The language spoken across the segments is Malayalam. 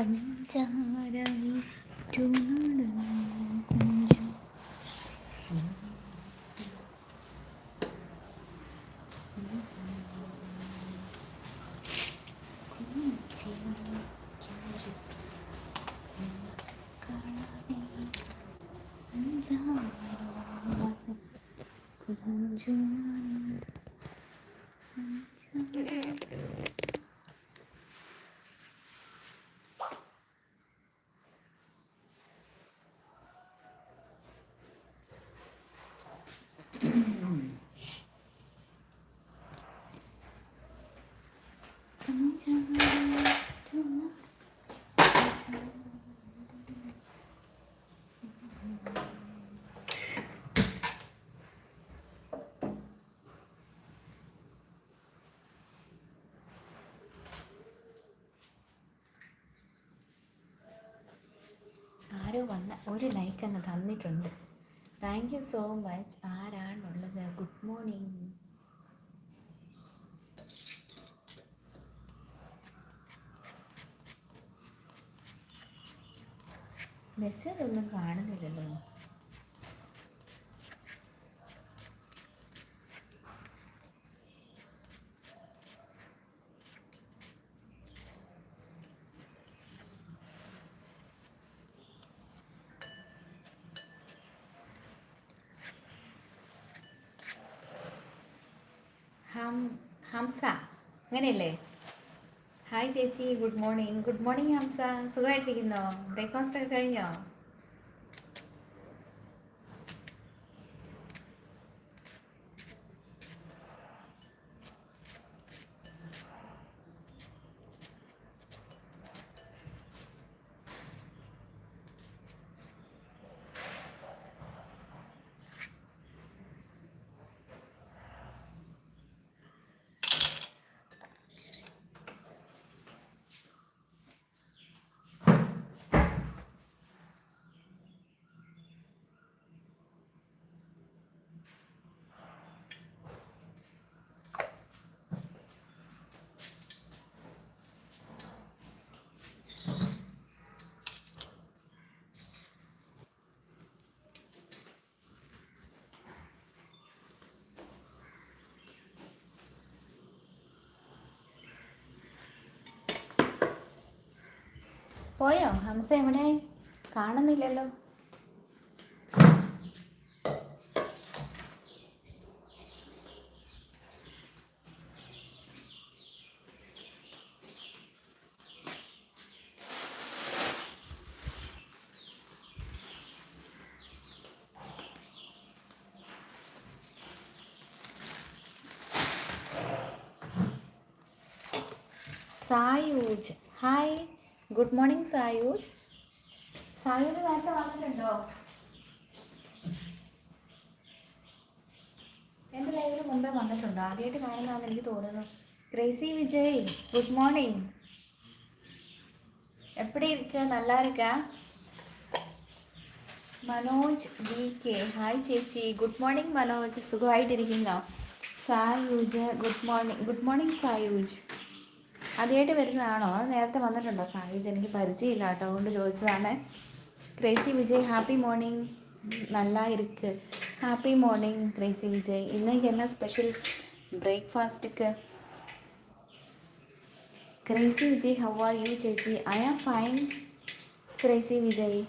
പഞ്ചാരവിറ്റുനടന്നു ലൈക്ക് അങ്ങ് തന്നിട്ടുണ്ട്. Thank you so much. ആരാണുള്ളത് good morning message ഒന്നും കാണുന്നില്ലല്ലോ ഹം ഹംസ. അങ്ങനെയല്ലേ? ഹായ് ചേച്ചി. Good morning good morning Hamsa. സുഖമായിട്ടിരിക്കുന്നോ? ബ്രേക്ക്ഫാസ്റ്റ് ഒക്കെ കഴിഞ്ഞോ? പോയോ? ഹംസ എവിടെ? കാണുന്നില്ലല്ലോ. Sayooj hi. Good morning Sayooj Sayooj നേരത്തെ വന്നിട്ടുണ്ടോ? എന്റെ ലൈവിൽ മുമ്പേ വന്നിട്ടുണ്ടോ? ആദ്യമായിട്ട് കാണുന്നതാണ് എനിക്ക് തോന്നുന്നു. Crazy Vijay good morning. എപ്പടി ഇരിക്ക? നല്ലാ മനോജ് ബി കെ. ഹായ് ചേച്ചി. Good morning Manoj. സുഖമായിട്ടിരിക്കുന്നോ? Sayooj good morning. Good morning Sayooj. ആദ്യമായിട്ട് വരുന്നതാണോ? അത് നേരത്തെ വന്നിട്ടുണ്ടോ സാഹിജ്? എനിക്ക് പരിചയമില്ല കേട്ടോ. അതുകൊണ്ട് ചോദിച്ചതാണ്. Crazy Vijay happy morning. നല്ല ഇരിക്ക് ഹാപ്പി മോർണിംഗ് ക്രേസി വിജയ്. ഇന്നേക്ക് എന്നാ special breakfast crazy Vijay how are you ചേച്ചി? I am fine crazy Vijay.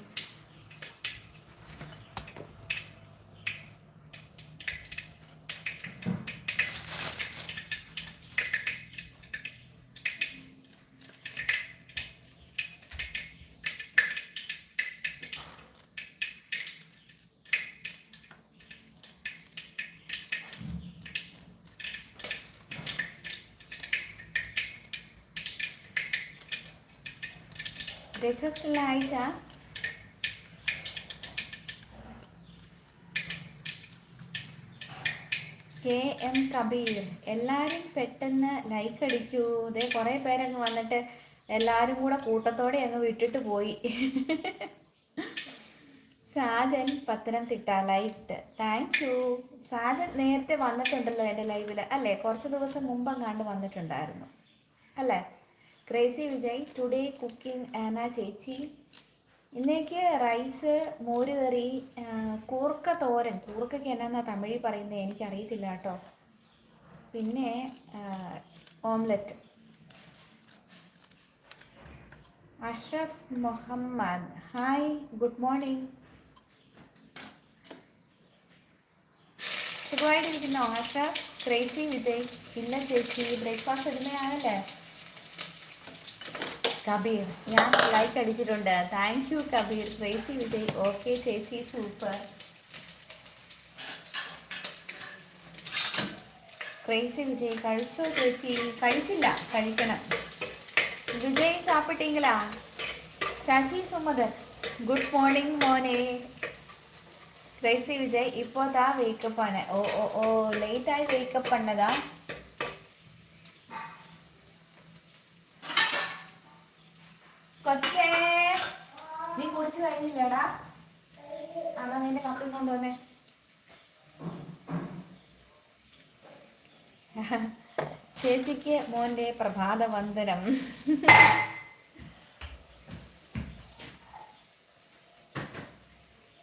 Breakfast എല്ലാം അയച്ചാ കെ എം കബീർ എല്ലാവരും പെട്ടെന്ന് ലൈക്ക് അടിക്കൂ. ഇതേ കുറേ പേരങ്ങ് വന്നിട്ട് എല്ലാവരും കൂടെ കൂട്ടത്തോടെ അങ്ങ് വിട്ടിട്ട് പോയി. Sajan Pathanamthitta light thank you Sajan നേരത്തെ വന്നിട്ടുണ്ടല്ലോ എന്റെ ലൈവിൽ അല്ലേ? കുറച്ച് ദിവസം മുമ്പ് അങ്ങാണ്ട് വന്നിട്ടുണ്ടായിരുന്നു. അല്ലേ? ക്രേസി വിജയ് ടുഡേ കുക്കിംഗ് ആന ചേച്ചി. ഇന്നേക്ക് റൈസ് മോര് കറി കൂർക്ക തോരൻ. കൂർക്കയ്ക്ക് എന്നാന്നാ തമിഴിൽ പറയുന്നത് എനിക്കറിയത്തില്ല കേട്ടോ. പിന്നെ omelette Ashraf Muhammad. Hi good morning സുഖമായിട്ടിരിക്കുന്നോ അഷ്റഫ്? ക്രേസി വിജയ് ഇല്ല ചേച്ചി ബ്രേക്ക്ഫാസ്റ്റ് ഇടുന്നതാണല്ലേ കബീർ ഞാൻ ലൈക്ക് അടിച്ചിട്ടുണ്ട്. Thank you Kabir. Crazy Vijay okay ചേച്ചി സൂപ്പർ ട്രേസി വിജയ് കഴിച്ചോ ചേച്ചി? കഴിച്ചില്ല കഴിക്കണം. വിജയ് സാപ്പിട്ടിങ്കിലാ ശശി സുമതർ ഗുഡ് മോർണിംഗ് മോനെ. ട്രേസി വിജയ് ഇപ്പോ താ വേക്കപ്പാണ് ഓ ഓ ഓ ലേറ്റായി വേക്കപ്പ് പണ്ണതാ ചേച്ചിക്ക് മോന്റെ പ്രഭാത വന്ദനം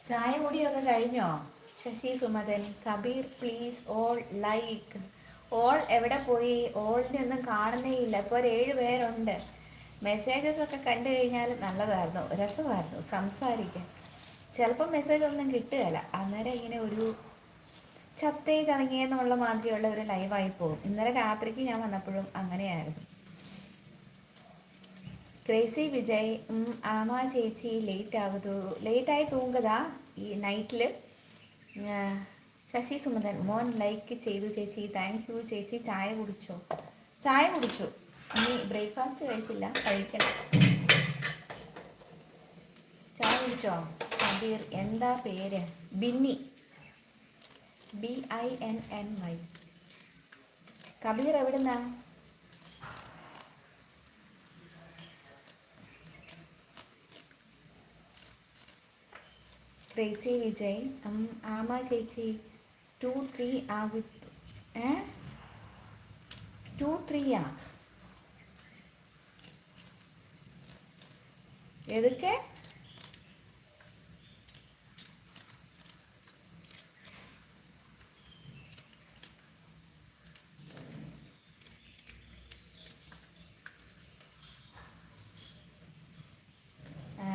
ചായ കുടിയൊക്കെ കഴിഞ്ഞോ? Sasi Sumathan Kabir please all like all എവിടെ പോയി? ഓളിനെ ഒന്നും കാണുന്നേ ഇല്ല ഇപ്പോൾ ഒരു ഏഴ് പേരുണ്ട്. മെസ്സേജസ് ഒക്കെ കണ്ടു കഴിഞ്ഞാൽ നല്ലതായിരുന്നു. രസമായിരുന്നു സംസാരിക്കാൻ. ചിലപ്പോൾ മെസ്സേജ് ഒന്നും കിട്ടുകയില്ല. അന്നേരം ഇങ്ങനെ ഒരു ചത്തേ ചതങ്ങിയെന്നുള്ള മാതിരിയുള്ള ഒരു ലൈവായി പോകും. ഇന്നലെ രാത്രിക്ക് ഞാൻ വന്നപ്പോഴും അങ്ങനെയായിരുന്നു. ക്രേസി വിജയ് ആമാ ചേച്ചി ലേറ്റ് ആകുതു ലേറ്റായി തൂങ്കതാ ഈ നൈറ്റിൽ ശശി സുമതൻ മോൻ ലൈക്ക് ചെയ്തു ചേച്ചി താങ്ക് യു ചേച്ചി ചായ കുടിച്ചോ? ചായ കുടിച്ചു. ഇനി ബ്രേക്ക്ഫാസ്റ്റ് കഴിച്ചില്ല കഴിക്കണം. ചായ കുടിച്ചോ? കബീർ എന്താ പേര്? Binny. B I N N Y Kabir എവിടുന്നാ? ക്രേസി വിജയ് ആമ ചേച്ചി ടു ത്രീ ആകു ഏ? ടു ത്രീയാ എതൊക്കെ ആ,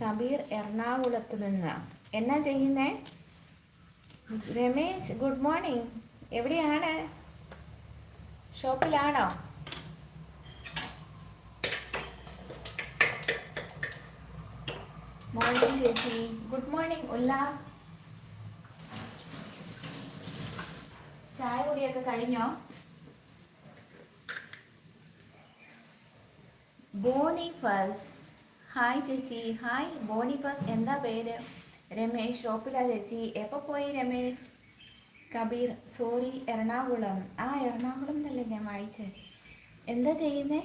കബീർ എറണാകുളത്ത് നിന്ന്. എന്നാ ചെയ്യുന്നേ? രമേശ് ഗുഡ് മോർണിംഗ് എവിടെയാണ്? ഷോപ്പിലാണോ? മോർണിംഗ് ചേച്ചി ഗുഡ് മോർണിംഗ് ഉല്ലാസ്. ചായ കുടിയൊക്കെ കഴിഞ്ഞോ? ബോണിഫസ് ഹായ് ചേച്ചി. ഹായ് ബോണിഫസ് എന്താ പേര്? രമേശ് ഷോപ്പിലാ ചേച്ചി. എപ്പോൾ പോയി രമേശ്? കബീർ സോറി എറണാകുളം. ആ എറണാകുളം എന്നല്ലേ ഞാൻ വായിച്ചേ. എന്താ ചെയ്യുന്നേ?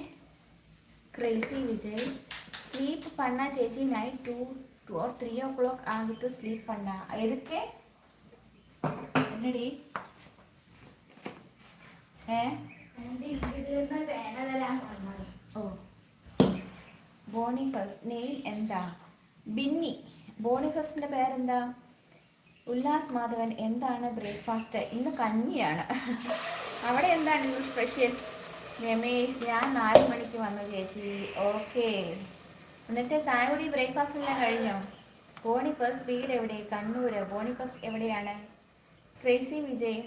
ക്രേസി വിജയ്. സ്ലീപ്പ് പണ്ണ ചേച്ചി. Night two two or three o'clock ആകിട്ട് sleep പണ്ണ. എതുക്കെ? എന്നടി? ഏ? ഓ. ബോണിഫസ് നെയിം എന്താ? ബിന്നി. ബോണിഫസിന്റെ പേരെന്താ? ഉല്ലാസ് മാധവൻ എന്താണ് ബ്രേക്ക്ഫാസ്റ്റ്? ഇന്ന് കഞ്ഞിയാണ്. അവിടെ എന്താണ് ഇന്ന് സ്പെഷ്യൽ? രമേശ് ഞാൻ നാല് മണിക്ക് വന്നു ചേച്ചി. ഓക്കെ. എന്നിട്ട് ചായ കുടി ബ്രേക്ക്ഫാസ്റ്റ് എല്ലാം കഴിഞ്ഞോ? ബോണിഫസ് വീട് എവിടെ? കണ്ണൂര്. ബോണിഫസ് എവിടെയാണ്? ക്രേസി വിജയ്.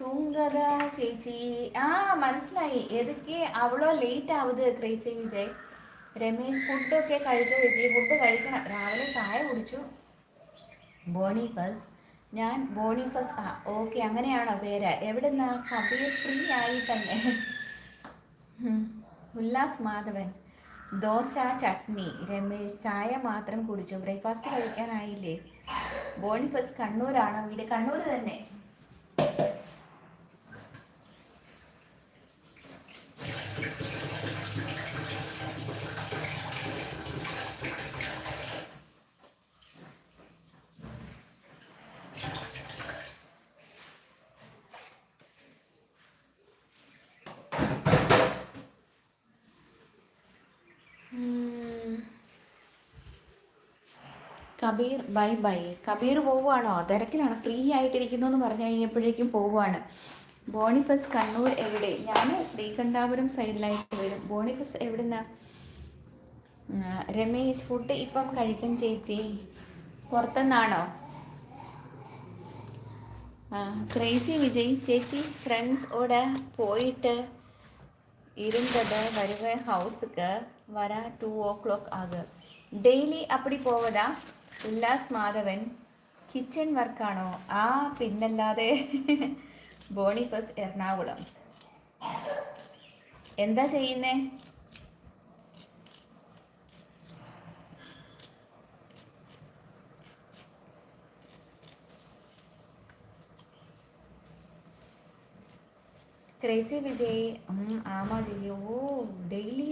തൂങ്കത ചേച്ചി. ആ മനസ്സിലായി. എതൊക്കെ? അവളോ ലേറ്റ് ആവുത് ക്രേസി വിജയ്? രമേശ് ഫുഡൊക്കെ കഴിച്ചു ചേച്ചി? ഫുഡ് കഴിക്കണം. രാവിലെ ചായ കുടിച്ചു. ബോണിഫസ്. ഞാൻ ബോണിഫസ് ആ ഓക്കെ അങ്ങനെയാണോ പേര്? എവിടുന്നാ? കബീർ ഫ്രീ ആയി തന്നെ. ഉല്ലാസ് മാധവൻ. ദോശ ചട്നി. രമേശ് ചായ മാത്രം കുടിച്ചു. ബ്രേക്ക്ഫാസ്റ്റ് കഴിക്കാനായില്ലേ? ബോണിഫസ് കണ്ണൂരാണോ വീട്? കണ്ണൂർ തന്നെ. Kabir bye bye. കബീർ പോവുകയാണോ? തിരക്കിലാണ്. ഫ്രീ ആയിട്ടിരിക്കുന്നു എന്ന് പറഞ്ഞു കഴിഞ്ഞപ്പോഴേക്കും പോവുകയാണ്. ബോണിഫസ് കണ്ണൂർ എവിടെ? ഞാൻ ശ്രീകണ്ഠാപുരം സൈഡിലായിട്ട് വരും. ബോണിഫസ് എവിടുന്ന? രമേശ് ഫുഡ് ഇപ്പം കഴിക്കും ചേച്ചി. പുറത്തുനിന്നാണോ? ക്രേസി വിജയ് ചേച്ചി ഫ്രണ്ട്സ് കൂടെ പോയിട്ട് ഇരുന്നത് വരുവ ഹൗസുക്ക് വരാ ടു ഓ ക്ലോക്ക് ആകും. ഡെയിലി അപ്പടി പോവതാ ഉല്ലാസ് മാധവൻ കിച്ചൺ വർക്കാണോ ആ പിന്നല്ലാതെ. ബോണിഫസ് എറണാകുളം. എന്താ ചെയ്യുന്നേ? ക്രേസി വിജയ് ചേച്ചി ഓ ഡെയിലി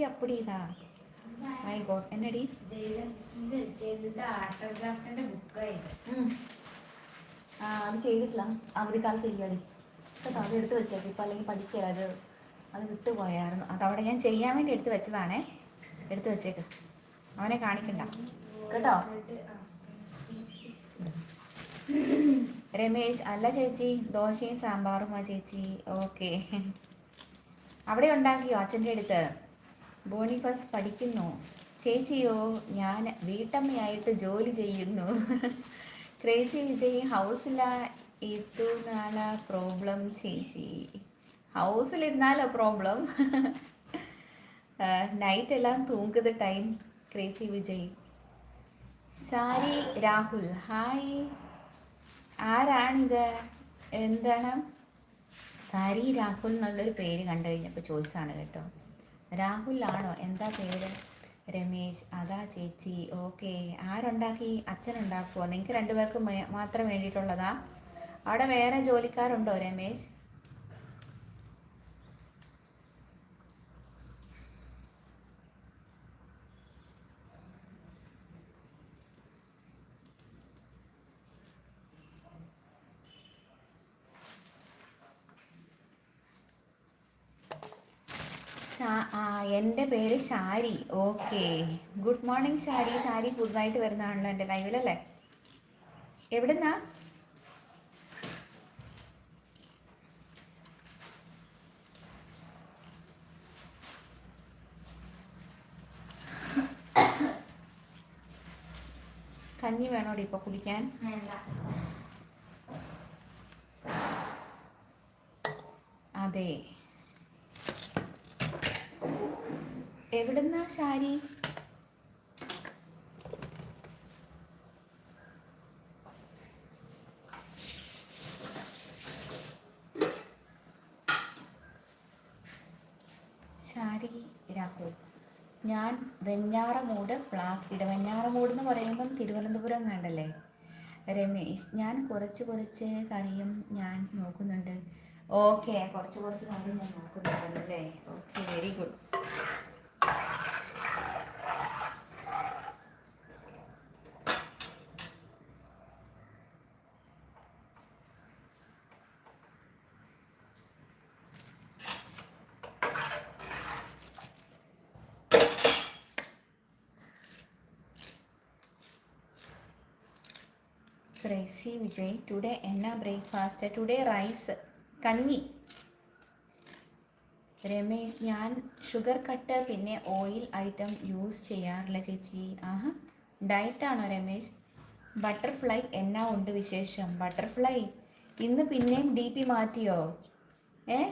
എന്നടി? ആ അത് ചെയ്തിട്ടില്ല. അവധിക്കാലത്ത് ഇരിക്കാടി. കേട്ടോ അത് എടുത്ത് വെച്ചേക്ക്. ഇപ്പം അല്ലെങ്കിൽ പഠിക്കില്ല അത് അത് വിട്ടുപോയായിരുന്നു അതവിടെ ഞാൻ ചെയ്യാൻ വേണ്ടി എടുത്തു വെച്ചതാണേ. എടുത്തു വെച്ചേക്ക്. അവനെ കാണിക്കണ്ട. കേട്ടോ? രമേശ് അല്ല ചേച്ചി. ദോശയും സാമ്പാറുമാ ചേച്ചി. ഓക്കെ. അവിടെ ഉണ്ടാക്കിയോ അച്ഛന്റെ അടുത്ത്? ബോണിഫസ് പഠിക്കുന്നു. ചേച്ചിയോ ഞാൻ വീട്ടമ്മയായിട്ട് ജോലി ചെയ്യുന്നു. ക്രേസി വിജയ് ഹൗസില ഇതുനാല പ്രോബ്ലം ചേച്ചി? ഹൗസിലിരുന്നാലോ പ്രോബ്ലം? നൈറ്റ് എല്ലാം തൂങ്ങുന്ന time crazy Vijay. Sari Rahul. Hi. ആരാണിത്? എന്താണ്? സാരി രാഹുൽ എന്നുള്ളൊരു പേര് കണ്ടു കഴിഞ്ഞപ്പോൾ ചോദിച്ചാണ് കേട്ടോ. രാഹുലാണോ? എന്താ പേര്? രമേശ് അതാ ചേച്ചി. ഓക്കെ. ആരുണ്ടാക്കി? അച്ഛനുണ്ടാക്കുമോ നിങ്ങൾക്ക് രണ്ടുപേർക്ക് മാത്രം വേണ്ടിയിട്ടുള്ളതാ? അവിടെ വേറെ ജോലിക്കാരുണ്ടോ രമേശ്? എന്റെ പേര് Sari okay. Good morning Sari Shari പുതുതായിട്ട് വരുന്നതാണല്ലോ എന്റെ ലൈവിലല്ലേ? എവിടുന്നാ? കഞ്ഞി വേണോടി ഇപ്പൊ കുടിക്കാൻ? അതെ. എവിടുന്നാ ശാരി? ശാരി രാഹുൽ ഞാൻ വെഞ്ഞാറമൂട് ഇട വെഞ്ഞാറമൂട് എന്ന് പറയുമ്പം തിരുവനന്തപുരം കണ്ടല്ലേ? രമേശ് ഞാൻ കുറച്ച് കുറച്ച് കറിയും ഞാൻ നോക്കുന്നുണ്ട്. ഓക്കെ കുറച്ച് കുറച്ച് കറിയും ഞാൻ നോക്കുന്നുണ്ട് അല്ലേ? Okay very good crazy Vijay today എന്നാ ബ്രേക്ക്ഫാസ്റ്റ് ടുഡേ റൈസ് കഞ്ഞി. രമേശ് ഞാൻ ഷുഗർ കട്ട് പിന്നെ ഓയിൽ ഐറ്റം യൂസ് ചെയ്യാറില്ല ചേച്ചി. ആഹാ. ഡയറ്റാണോ രമേശ്? ബട്ടർഫ്ലൈ എന്നാ ഉണ്ട് വിശേഷം? ബട്ടർഫ്ലൈ ഇന്ന് പിന്നെയും ഡി പി മാറ്റിയോ? ഏ?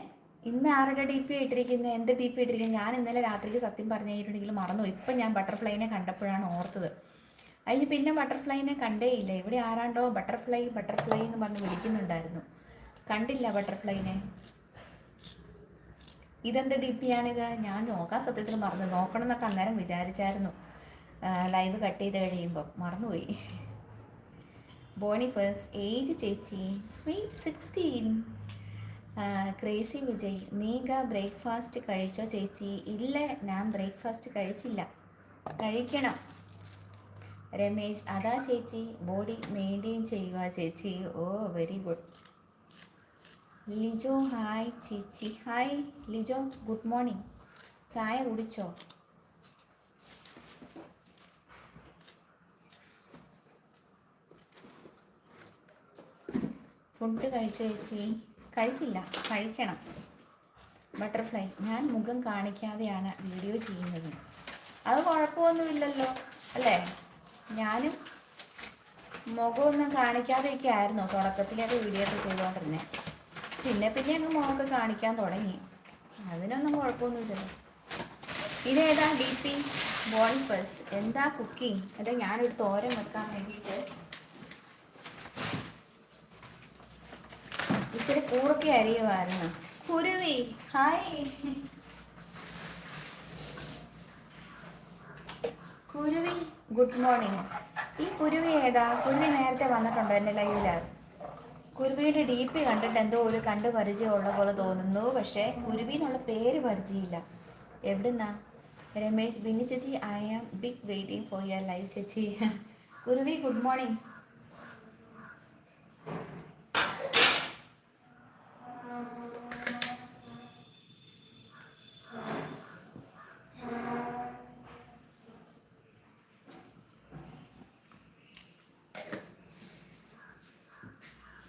ഇന്ന് ആരുടെ ഡി പി ഇട്ടിരിക്കുന്നത് എന്ത് ഡി പി ഇട്ടിരിക്കുന്നത് ഞാൻ ഇന്നലെ രാത്രിക്ക് സത്യം പറഞ്ഞു കഴിഞ്ഞിട്ടുണ്ടെങ്കിൽ മറന്നു ഇപ്പം ഞാൻ ബട്ടർഫ്ലൈനെ കണ്ടപ്പോഴാണ് ഓർത്തത്. അതിൽ പിന്നെ ബട്ടർഫ്ലൈനെ കണ്ടേയില്ല. ഇവിടെ ആരാണ്ടോ ബട്ടർഫ്ലൈ ബട്ടർഫ്ലൈ എന്ന് പറഞ്ഞ് വിളിക്കുന്നുണ്ടായിരുന്നു. കണ്ടില്ല ബട്ടർഫ്ലൈനെ ഇതെന്ത് ഡി പി ആണിത് ഞാൻ നോക്കാൻ സത്യത്തിൽ മറന്നു. നോക്കണം എന്നൊക്കെ അന്നേരം വിചാരിച്ചായിരുന്നു. ലൈവ് കട്ട് ചെയ്ത് കഴിയുമ്പോൾ മറന്നുപോയി. ബോണി ഫേഴ്സ് ഏജ് ചേച്ചി. Sweet sixteen crazy Vijay. നീക breakfast കഴിച്ചോ ചേച്ചി? ഇല്ല ഞാൻ ബ്രേക്ക്ഫാസ്റ്റ് കഴിച്ചില്ല. കഴിക്കണം. രമേശ് അതാ ചേച്ചി ബോഡി മെയിന്റെയിൻ ചെയ്യുക ചേച്ചി. Oh very good. Lijo hi ചേച്ചി ഹായ് ലിജോ ഗുഡ് മോർണിംഗ്. ചായ കുടിച്ചോ? ഫുഡ് കഴിച്ചു ചേച്ചി? കഴിച്ചില്ല കഴിക്കണം. ബട്ടർഫ്ലൈ ഞാൻ മുഖം കാണിക്കാതെയാണ് വീഡിയോ ചെയ്യുന്നത്. അത് കുഴപ്പമൊന്നുമില്ലല്ലോ അല്ലേ? ഞാനും മുഖമൊന്നും കാണിക്കാതെയൊക്കെ ആയിരുന്നു തുടക്കത്തിലൊക്കെ വീഡിയോ ഒക്കെ ചെയ്തുകൊണ്ടിരുന്നത് പിന്നെ പിന്നെ അങ്ങ് മുഖമൊക്കെ കാണിക്കാൻ തുടങ്ങി. അതിനൊന്നും കുഴപ്പമൊന്നുമില്ലല്ലോ. ഇതേതാ ഡി പി ബോൺഫസ് എന്താ കുക്കിംഗ് അതെ ഞാനൊരു തോരൻ വെക്കാൻ വേണ്ടിയിട്ട് ഇച്ചിരി കൂറൊക്കെ അരിയുമായിരുന്നു കുരുവി. ഹായ് കുരുവി ഗുഡ് മോർണിംഗ് ഈ കുരുവി ഏതാ? കുരുവി നേരത്തെ വന്നിട്ടുണ്ടോ എന്റെ ലൈവിൽ? കുരുവിയുടെ ഡി പി കണ്ടിട്ട് എന്തോ ഒരു കണ്ട് പരിചയമുള്ള പോലെ തോന്നുന്നു. പക്ഷേ കുരുവിനുള്ള പേര് പരിചയമില്ല. എവിടുന്നാ? രമേശ് ബിന്നി ചേച്ചി I am big waiting for your live ചേച്ചി. കുരുവി ഗുഡ് മോർണിംഗ്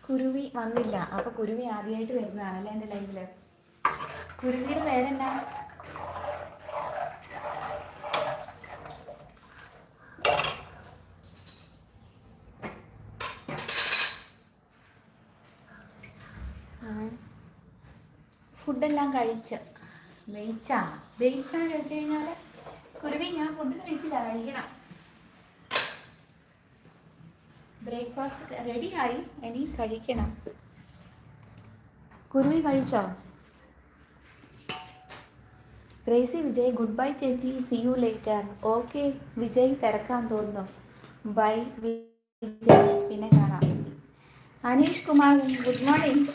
കുരുവി വന്നില്ല. അപ്പൊ കുരുവി ആദ്യമായിട്ട് വരുന്നതാണല്ലേ എന്റെ ലൈഫിൽ കുരുവിയുടെ പേരെന്നാ? ഫുഡെല്ലാം കഴിച്ച്. വെയിച്ചാ? വെയിച്ചാ കഴിച്ചു കഴിഞ്ഞാൽ കുരുവി ഞാൻ ഫുഡ് കഴിച്ചില്ല കഴിക്കണം. ബ്രേക്ക്ഫാസ്റ്റ് റെഡി ആയി ഇനി കഴിക്കണം. കുരുവി കഴിച്ചോ? ഗ്രേസി വിജയ് ഗുഡ് ബൈ ചേച്ചി see you later. Okay Vijay തിരക്കാൻ തോന്നുന്നു. ബൈ വിജയ്. പിന്നെ കാണാം. Aneesh Kumar good morning.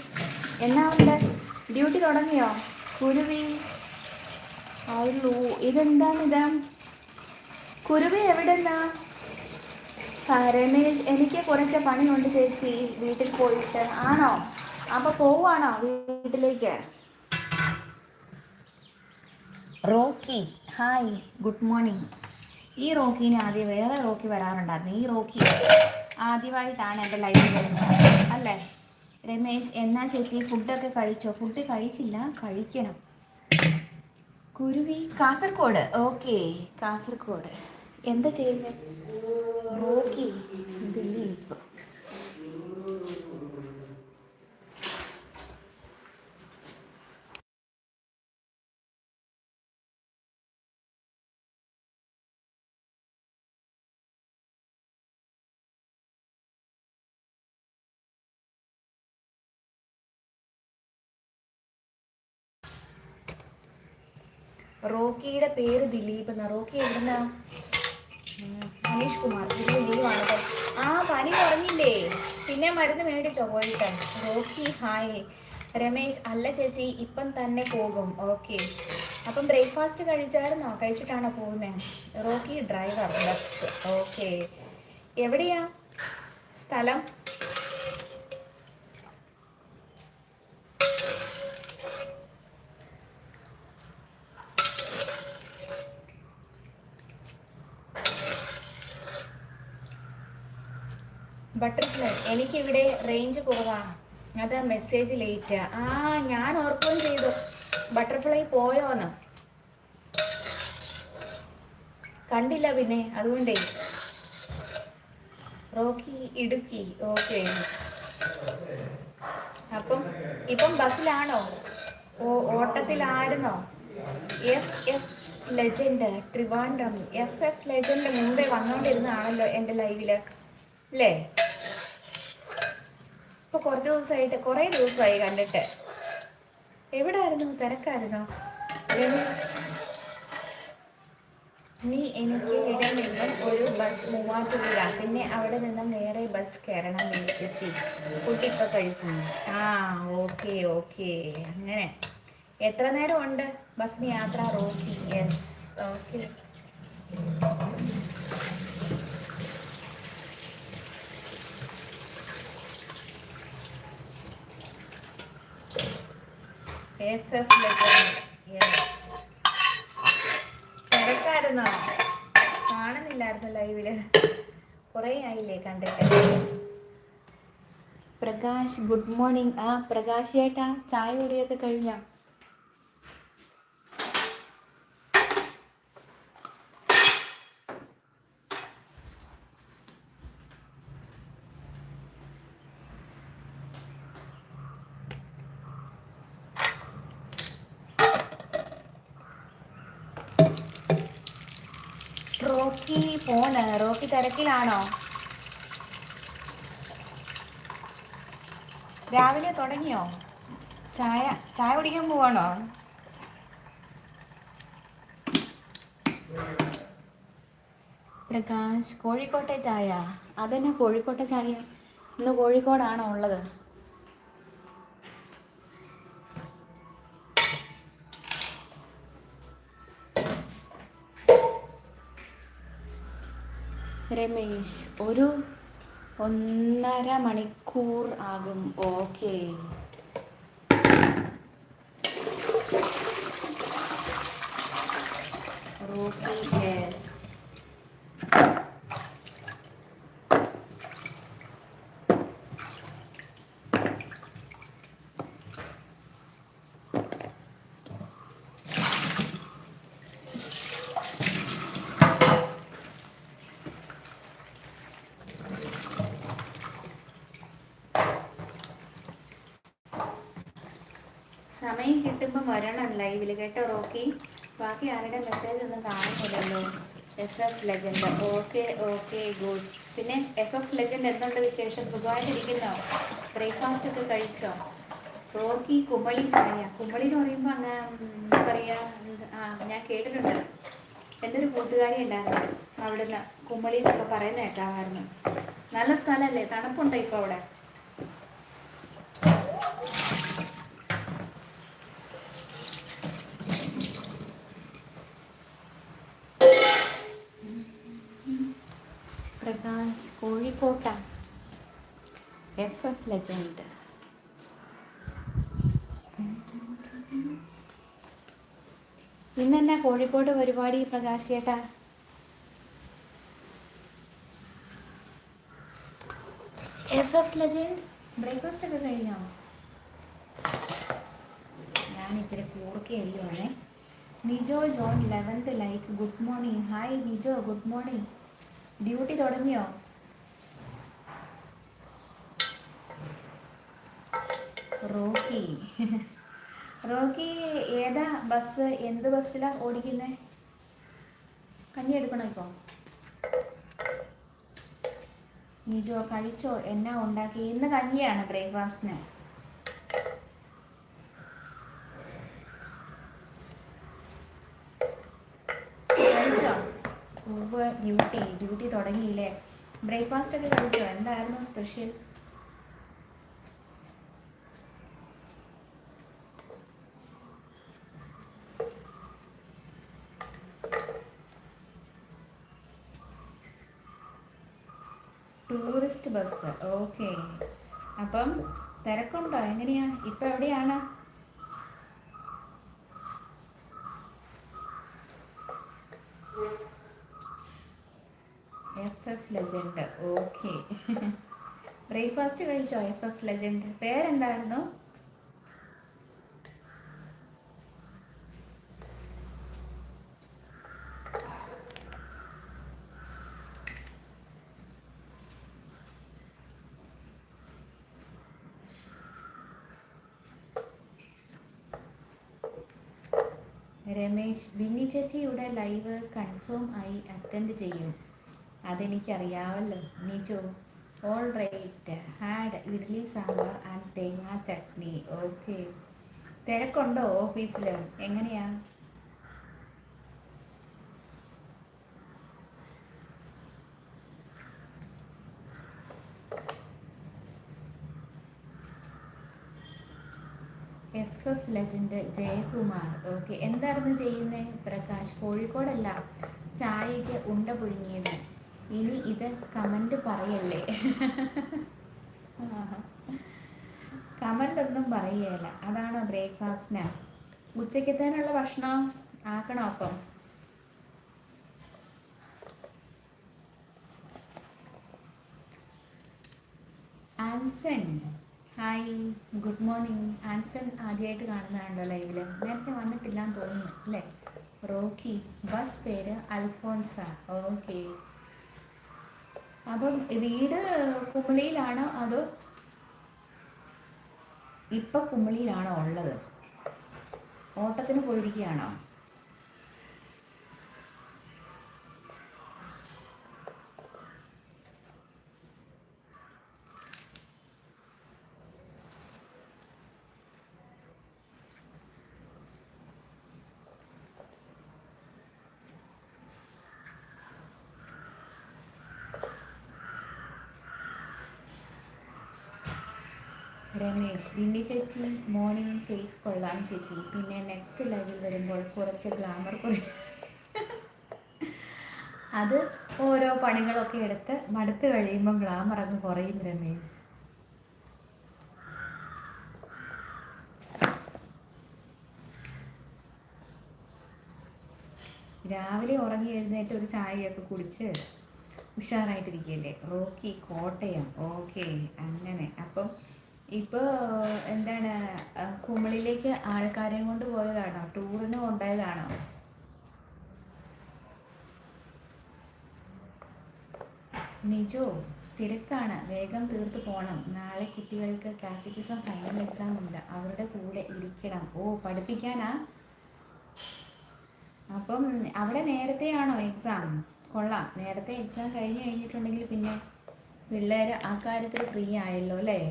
എന്നാ ഉണ്ട്? ഡ്യൂട്ടി തുടങ്ങിയോ? കുരുവി അയ്യോ ഇതെന്താണിത് കുരുവി എവിടെന്നാ? രമേശ് എനിക്ക് കുറച്ച് പണിയുണ്ട് ചേച്ചി. വീട്ടിൽ പോയിട്ട്. ആണോ? അപ്പൊ പോവാണോ വീട്ടിലേക്ക്? Rocky hi good morning. ഈ റോക്കിന് ആദ്യം വേറെ റോക്കി വരാറുണ്ടായിരുന്നു. ഈ റോക്കി ആദ്യമായിട്ടാണ് എന്റെ ലൈഫിൽ വരുന്നത്. അല്ലേ? രമേശ് എന്നാ ചേച്ചി ഫുഡൊക്കെ കഴിച്ചോ? ഫുഡ് കഴിച്ചില്ല കഴിക്കണം. കുരുവി കാസർഗോഡ്. ഓക്കെ കാസർഗോഡ്. എന്താ ചെയ്യുന്നത് റോക്കി. റോക്കിയുടെ പേര് ദിലീപ് എന്നാ. റോക്കി എവിടുന്നാ? മനീഷ് കുമാർ. കേട്ടോ. ആ പനി കുറഞ്ഞില്ലേ? പിന്നെ മരുന്ന് മേടിച്ചോ പോയിട്ട്. റോക്കി ഹായ് രമേശ് അല്ല ചേച്ചി ഇപ്പം തന്നെ പോകും. ഓക്കെ അപ്പം ബ്രേക്ക്ഫാസ്റ്റ് കഴിച്ചായിരുന്നോ? കഴിച്ചിട്ടാണോ പോകുന്നത് റോക്കി ഡ്രൈവർ ബസ് ഓക്കെ എവിടെയാ? സ്ഥലം ബട്ടർഫ്ലൈ എനിക്കിവിടെ റേഞ്ച് കുറവാണ് അത് മെസ്സേജ് ലേറ്റ് ആ ഞാൻ ഓർക്കുകയും ചെയ്തു. ബട്ടർഫ്ലൈ പോയോന്ന്. കണ്ടില്ല പിന്നെ അതുകൊണ്ടേ. റോക്കി ഇടുക്കി. ഓക്കെ അപ്പം ഇപ്പം ബസ്സിലാണോ? ഓ ഓട്ടത്തിലായിരുന്നോ? F F legend Trivandrum F F legend മുമ്പേ വന്നുകൊണ്ടിരുന്നതാണല്ലോ എന്റെ ലൈവിൽ അല്ലേ ഇപ്പൊ കുറച്ച് ദിവസമായിട്ട് കുറേ ദിവസമായി കണ്ടിട്ട്. എവിടായിരുന്നു തിരക്കായിരുന്നോ? രമേശ് നീ എനിക്ക് ഇവിടെ നിന്നും ഒരു ബസ് മൂവാറ്റുപുഴ പിന്നെ അവിടെ നിന്നും വേറെ ബസ് കയറണം ചേച്ചി. കുട്ടി ഇപ്പൊ കഴിക്കുന്നു. ആ ഓക്കെ ഓക്കെ. അങ്ങനെ. എത്ര നേരം ഉണ്ട് ബസ്സിന് യാത്ര Rocky? Yes. Okay. F F തിരക്കായിരുന്നോ? കാണുന്നില്ലായിരുന്നു ലൈവിൽ. കുറേ ആയില്ലേ കണ്ടിട്ട്. Prakash good morning. ആ പ്രകാശ് ചേട്ടാ ചായ കുടിയൊക്കെ കഴിഞ്ഞോ? റോക്കി പോണ്. റോക്കി തിരക്കിലാണോ? രാവിലെ തുടങ്ങിയോ? ചായ ചായ കുടിക്കാൻ പോവാണോ? പ്രകാശ് കോഴിക്കോട്ടെ ചായ. അതന്നെ കോഴിക്കോട്ടെ ചായ ഇന്ന് കോഴിക്കോടാണോ ഉള്ളത്? രമേശ് ഒരു ഒന്നര മണിക്കൂർ ആകും. ഓക്കെ റോക്കി യെസ് സമയം കിട്ടുമ്പോൾ വരണം ലൈവിൽ കേട്ടോ റോക്കി. ബാക്കി ആരുടെ മെസ്സേജ് ഒന്നും കാണുന്നില്ലല്ലോ. F F legend okay okay good പിന്നെ എഫ് എഫ് ലെജൻഡ് എന്നുള്ള വിശേഷം? സുഖമായിട്ടിരിക്കുന്നോ? ബ്രേക്ക്ഫാസ്റ്റ് ഒക്കെ കഴിച്ചോ? റോക്കി കുമളി ചായ കുമളി എന്ന് പറയുമ്പോൾ അങ്ങ് എന്താ പറയുക ആ ഞാൻ കേട്ടിട്ടുണ്ട്. എന്റെ ഒരു കൂട്ടുകാരി ഉണ്ടായിരുന്നു. അവിടുന്ന് കുമളി എന്നൊക്കെ പറയുന്ന കേൾക്കാമായിരുന്നു. നല്ല സ്ഥലമല്ലേ? തണുപ്പുണ്ടോ ഇപ്പോൾ അവിടെ പ്രകാശ് കോഴിക്കോട്ട. എഫ് എഫ് ലെജൻഡ് ഇന്നെന്നാ കോഴിക്കോട് പരിപാടി പ്രകാശ് ചേട്ടാ എഫ് എഫ് ലെജൻഡ് ബ്രേക്ക്ഫാസ്റ്റ് ഒക്കെ കഴിഞ്ഞോ? ഞാൻ ഇച്ചിരി കൂർക്കയല്ലേ Nijo John eleventh like good morning. Hi Nijo good morning. Duty തുടങ്ങിയോ? റോക്കി. റോക്കി ഏതാ ബസ് എന്ത് ബസ്സിലാ ഓടിക്കുന്നത് കഞ്ഞി എടുക്കണോ ഇപ്പോ? നിജോ കഴിച്ചോ? എന്നാ ഉണ്ടാക്കി ഇന്ന് കഞ്ഞിയാണ് ബ്രേക്ക്ഫാസ്റ്റിന്. കഴിച്ചോ? ഡ്യൂട്ടി. ഡ്യൂട്ടി തുടങ്ങിയില്ലേ? ബ്രേക്ക്ഫാസ്റ്റ് ഒക്കെ കഴിച്ചോ? എന്തായിരുന്നു സ്പെഷ്യൽ? ബസ് ഓക്കെ അപ്പം തിരക്കുണ്ടോ? എങ്ങനെയാ? ഇപ്പം എവിടെയാണ്? F F legend okay breakfast കഴിച്ചോ എഫ് എഫ് ലെജൻഡ് പേരെന്തായിരുന്നു? രമേശ് ബിന്നി ചേച്ചിയുടെ ലൈവ് കൺഫേം ആയി അറ്റൻഡ് ചെയ്യും. അതെനിക്കറിയാവല്ലോ നീച്ചോ all right had idli sambar and thenga chutney. Okay തിരക്കുണ്ടോ ഓഫീസിൽ എങ്ങനെയാ F F legend Jayakumar. Okay എന്തായിരുന്നു ചെയ്യുന്നത് പ്രകാശ് കോഴിക്കോടല്ല ചായയ്ക്ക് ഉണ്ട പുഴുങ്ങിയത്. ഇനി ഇത് കമന്റ് പറയല്ലേ? കമന്റ് ഒന്നും പറയുകയല്ല അതാണ് ബ്രേക്ക്ഫാസ്റ്റിന്? ഉച്ചക്കത്തേനുള്ള ഭക്ഷണം ആക്കണം അപ്പം? An Anson. Hi good morning Anson ആദ്യമായിട്ട് കാണുന്നതാണല്ലോ ലൈവിൽ നേരത്തെ വന്നിട്ടില്ല എന്ന് തോന്നുന്നു അല്ലേ? റോക്കി ബസ് പേര് അൽഫോൻസ ഓക്കെ അപ്പം വീട് കുമിളിയിലാണോ അതോ ഇപ്പൊ കുമിളിയിലാണോ ഉള്ളത്? ഓട്ടത്തിന് പോയിരിക്കുകയാണോ? രമേശ് ബിന്നി ചേച്ചി മോർണിംഗ് ഫേസ് കൊള്ളാം ചേച്ചി. പിന്നെ നെക്സ്റ്റ് ലൈവിൽ വരുമ്പോൾ കുറച്ച് ഗ്ലാമർ കുറേ. അത് ഓരോ പണികളൊക്കെ എടുത്ത് മടുത്ത് കഴിയുമ്പോൾ ഗ്ലാമർ അങ്ങ് കുറയും രമേശ്. രാവിലെ ഉറങ്ങി എഴുന്നേറ്റ് ഒരു ചായയൊക്കെ കുടിച്ച് ഉഷാറായിട്ടിരിക്കുകയല്ലേ? റോക്കി കോട്ടയം. ഓക്കെ അങ്ങനെ. അപ്പം ഇപ്പോൾ എന്താണ് കുമളിലേക്ക് ആൾക്കാരെയും കൊണ്ട് പോയതാണോ? ടൂറിന് കൊണ്ടുപോയതാണോ? നിജോ തിരക്കാണ്. വേഗം തീർത്ത് പോണം. നാളെ കുട്ടികൾക്ക് കാറ്റഗിസം ഫൈനൽ എക്സാം ഉണ്ട്. അവരുടെ കൂടെ ഇരിക്കണം. ഓ പഠിപ്പിക്കാനാ? അപ്പം അവിടെ നേരത്തെയാണോ എക്സാം കൊള്ളാം. നേരത്തെ എക്സാം കഴിഞ്ഞ് കഴിഞ്ഞിട്ടുണ്ടെങ്കിൽ പിന്നെ പിള്ളേർ ആ കാര്യത്തിൽ ഫ്രീ ആയല്ലോ അല്ലേ?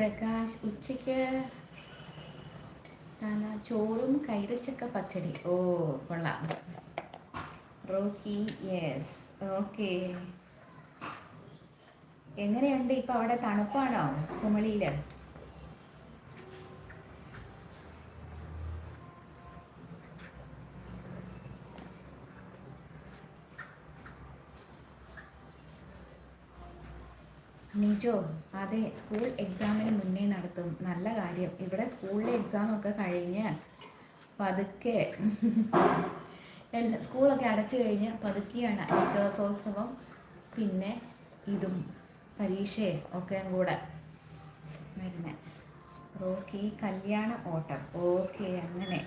പ്രകാശ് ഉച്ചയ്ക്ക് ചോറും കൈതച്ചക്ക പച്ചടി. ഓ കൊള്ളാം. Rocky yes. ഓക്കെ. എങ്ങനെയുണ്ട് ഇപ്പൊ അവിടെ തണുപ്പാണോ? കുമളിയിൽ? നിജോ അതെ സ്കൂൾ എക്സാമിന് മുന്നേ നടത്തും. നല്ല കാര്യം. ഇവിടെ സ്കൂളിലെ എക്സാം ഒക്കെ കഴിഞ്ഞ് പതുക്കെ എല്ലാ സ്കൂളൊക്കെ അടച്ചു കഴിഞ്ഞ് പതുക്കെയാണ് വിശ്വാസോത്സവം പിന്നെ ഇതും പരീക്ഷയും ഒക്കെ കൂടെ വരുന്നത് ഓക്കെ കല്യാണ ഓട്ടം. ഓക്കെ അങ്ങനെ.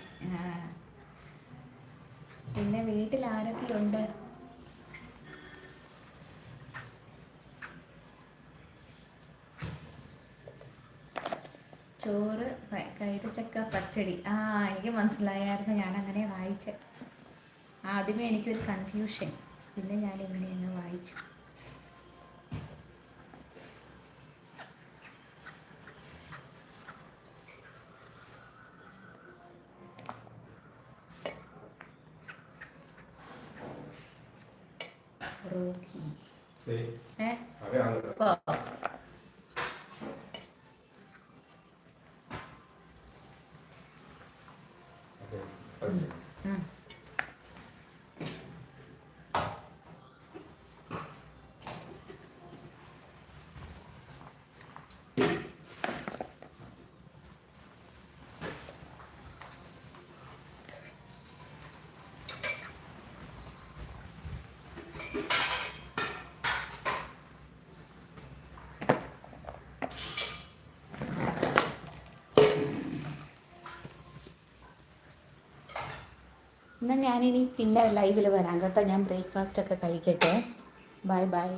പിന്നെ വീട്ടിൽ ആരൊക്കെയുണ്ട്? ചോറ് പ- ചക്ക പച്ചടി. ആ എനിക്ക് മനസ്സിലായായിരുന്നു. ഞാൻ അങ്ങനെ വായിച്ച. ആദ്യമേ എനിക്കൊരു കൺഫ്യൂഷൻ പിന്നെ ഞാൻ ഇങ്ങനെയങ്ങ് വായിച്ചു. റോക്കി. ഏ അറിയാം ഇപ്പോ ഓക്കെ ഉം. എന്നാൽ ഞാനിനി പിന്നെ ലൈവിൽ വരാം കേട്ടോ. ഞാൻ ബ്രേക്ക്ഫാസ്റ്റ് ഒക്കെ കഴിക്കട്ടെ. Bye bye